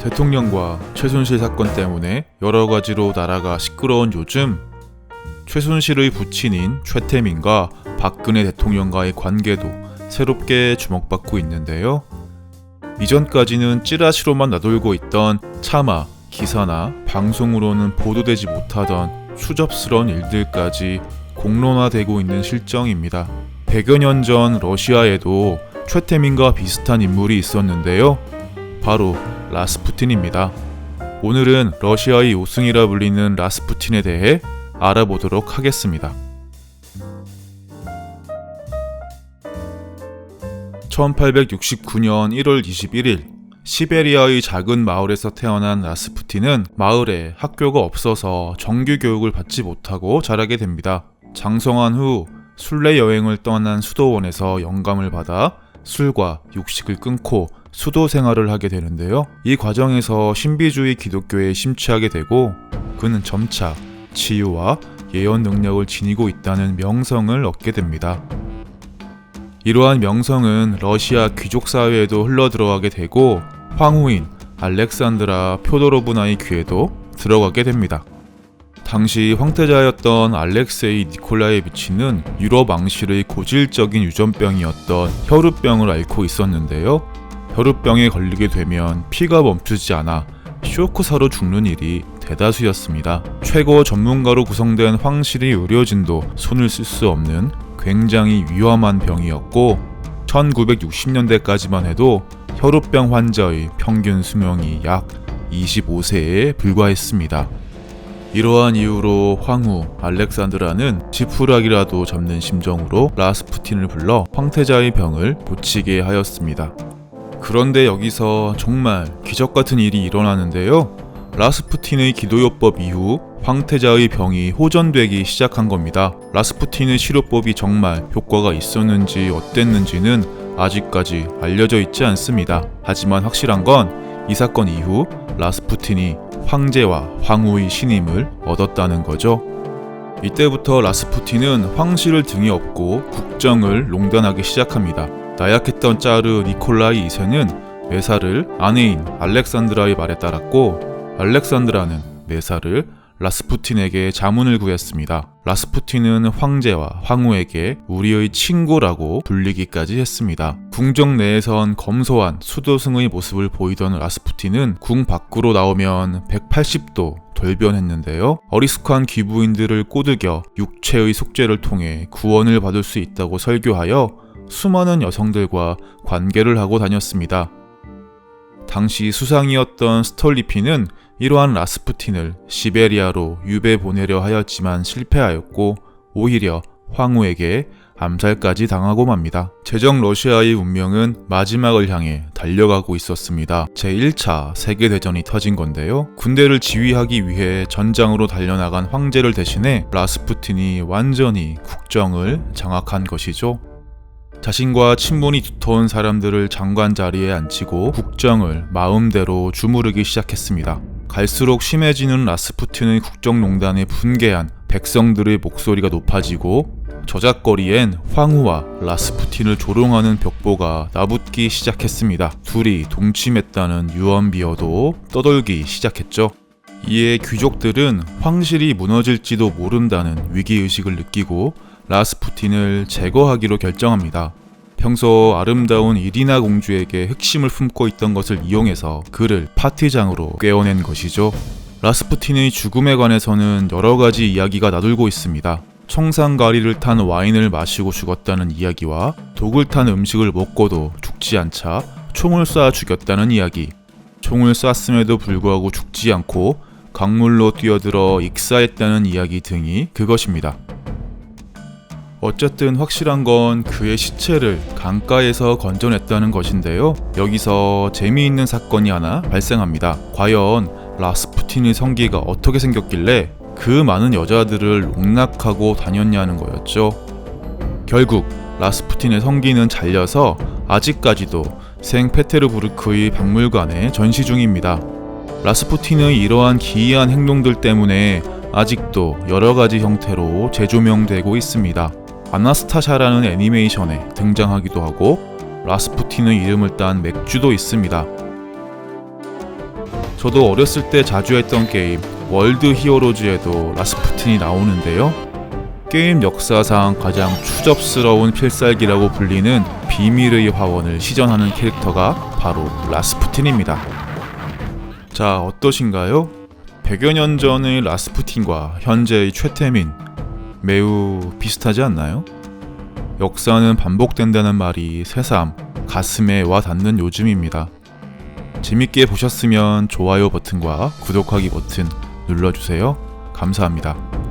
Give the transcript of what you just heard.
대통령과 최순실 사건 때문에 여러 가지로 나라가 시끄러운 요즘 최순실의 부친인 최태민과 박근혜 대통령과의 관계도 새롭게 주목받고 있는데요. 이전까지는 찌라시로만 나돌고 있던 차마 기사나 방송으로는 보도되지 못하던 수접스러운 일들까지 공론화되고 있는 실정입니다. 100여 년 전 러시아에도 최태민과 비슷한 인물이 있었는데요. 바로 라스푸틴입니다. 오늘은 러시아의 요승이라 불리는 라스푸틴에 대해 알아보도록 하겠습니다. 1869년 1월 21일 시베리아의 작은 마을에서 태어난 라스푸틴은 마을에 학교가 없어서 정규 교육을 받지 못하고 자라게 됩니다. 장성한 후 순례 여행을 떠난 수도원에서 영감을 받아 술과 육식을 끊고 수도 생활을 하게 되는데요. 이 과정에서 신비주의 기독교에 심취하게 되고 그는 점차 치유와 예언 능력을 지니고 있다는 명성을 얻게 됩니다. 이러한 명성은 러시아 귀족 사회에도 흘러들어가게 되고 황후인 알렉산드라 표도로브나의 귀에도 들어가게 됩니다. 당시 황태자였던 알렉세이 니콜라예비치는 유럽 왕실의 고질적인 유전병이었던 혈우병을 앓고 있었는데요. 혈우병에 걸리게 되면 피가 멈추지 않아 쇼크사로 죽는 일이 대다수였습니다. 최고 전문가로 구성된 황실의 의료진도 손을 쓸 수 없는 굉장히 위험한 병이었고 1960년대까지만 해도 혈우병 환자의 평균 수명이 약 25세에 불과했습니다. 이러한 이유로 황후 알렉산드라는 지푸라기라도 잡는 심정으로 라스푸틴을 불러 황태자의 병을 고치게 하였습니다. 그런데 여기서 정말 기적 같은 일이 일어나는데요. 라스푸틴의 기도요법 이후 황태자의 병이 호전되기 시작한 겁니다. 라스푸틴의 치료법이 정말 효과가 있었는지 어땠는지는 아직까지 알려져 있지 않습니다. 하지만 확실한 건 이 사건 이후 라스푸틴이 황제와 황후의 신임을 얻었다는 거죠. 이때부터 라스푸틴은 황실을 등에 업고 국정을 농단하기 시작합니다. 나약했던 짜르 니콜라이 2세는 메사를 아내인 알렉산드라의 말에 따랐고 알렉산드라는 메사를 라스푸틴에게 자문을 구했습니다. 라스푸틴은 황제와 황후에게 우리의 친구라고 불리기까지 했습니다. 궁정 내에선 검소한 수도승의 모습을 보이던 라스푸틴은 궁 밖으로 나오면 180도 돌변했는데요. 어리숙한 귀부인들을 꼬드겨 육체의 속죄를 통해 구원을 받을 수 있다고 설교하여 수많은 여성들과 관계를 하고 다녔습니다. 당시 수상이었던 스톨리피는 이러한 라스푸틴을 시베리아로 유배 보내려 하였지만 실패하였고 오히려 황후에게 암살까지 당하고 맙니다. 제정 러시아의 운명은 마지막을 향해 달려가고 있었습니다. 제1차 세계대전이 터진 건데요. 군대를 지휘하기 위해 전장으로 달려나간 황제를 대신해 라스푸틴이 완전히 국정을 장악한 것이죠. 자신과 친분이 두터운 사람들을 장관 자리에 앉히고 국정을 마음대로 주무르기 시작했습니다. 갈수록 심해지는 라스푸틴의 국정농단에 분개한 백성들의 목소리가 높아지고 저작거리엔 황후와 라스푸틴을 조롱하는 벽보가 나붙기 시작했습니다. 둘이 동침했다는 유언비어도 떠돌기 시작했죠. 이에 귀족들은 황실이 무너질지도 모른다는 위기의식을 느끼고 라스푸틴을 제거하기로 결정합니다. 평소 아름다운 이리나 공주에게 흑심을 품고 있던 것을 이용해서 그를 파티장으로 꿰어낸 것이죠. 라스푸틴의 죽음에 관해서는 여러 가지 이야기가 나돌고 있습니다. 청산가리를 탄 와인을 마시고 죽었다는 이야기와 독을 탄 음식을 먹고도 죽지 않자 총을 쏴 죽였다는 이야기. 총을 쐈음에도 불구하고 죽지 않고 강물로 뛰어들어 익사했다는 이야기 등이 그것입니다. 어쨌든 확실한 건 그의 시체를 강가에서 건져냈다는 것인데요. 여기서 재미있는 사건이 하나 발생합니다. 과연 라스푸틴의 성기가 어떻게 생겼길래 그 많은 여자들을 농락하고 다녔냐는 거였죠. 결국 라스푸틴의 성기는 잘려서 아직까지도 생페테르부르크의 박물관에 전시 중입니다. 라스푸틴의 이러한 기이한 행동들 때문에 아직도 여러 가지 형태로 재조명되고 있습니다. 아나스타샤라는 애니메이션에 등장하기도 하고 라스푸틴의 이름을 딴 맥주도 있습니다. 저도 어렸을 때 자주 했던 게임 월드 히어로즈에도 라스푸틴이 나오는데요. 게임 역사상 가장 추접스러운 필살기라고 불리는 비밀의 화원을 시전하는 캐릭터가 바로 라스푸틴입니다. 자, 어떠신가요? 100여 년 전의 라스푸틴과 현재의 최태민 매우 비슷하지 않나요? 역사는 반복된다는 말이 새삼 가슴에 와 닿는 요즘입니다. 재밌게 보셨으면 좋아요 버튼과 구독하기 버튼 눌러주세요. 감사합니다.